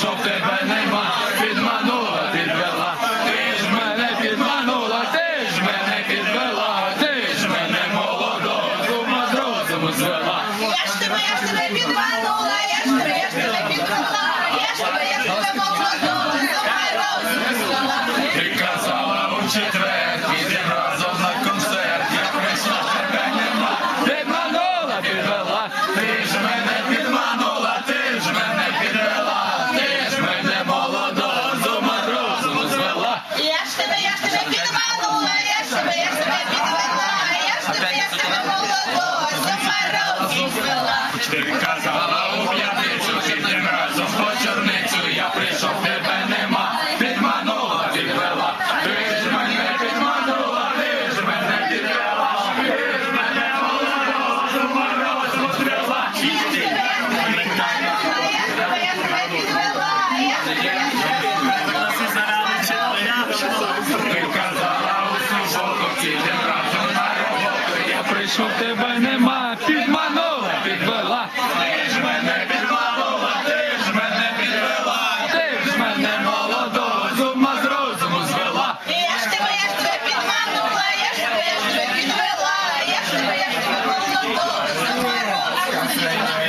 off their bad name, воду звела, ти казала у п'ятницю, піднім разом по чорницю, я прийшов, тебе нема, підманула, відвела, ти ж мене підманула, ти ж мене підвела, ти ж мене молоко, зумарила, зустріла, чисті. Ти казала у суботу, піднім разом на роботу, я прийшов, тебе нема підвела, ти ж мене підвалила, ти ж мене підвела, ти ж мене молодого, зума з звела. Я ж тебе, я ж тебе підманула, я ж тебе, я ж тебе підвела, я ж тебе, я ж тебе молодого, зума розуму звела.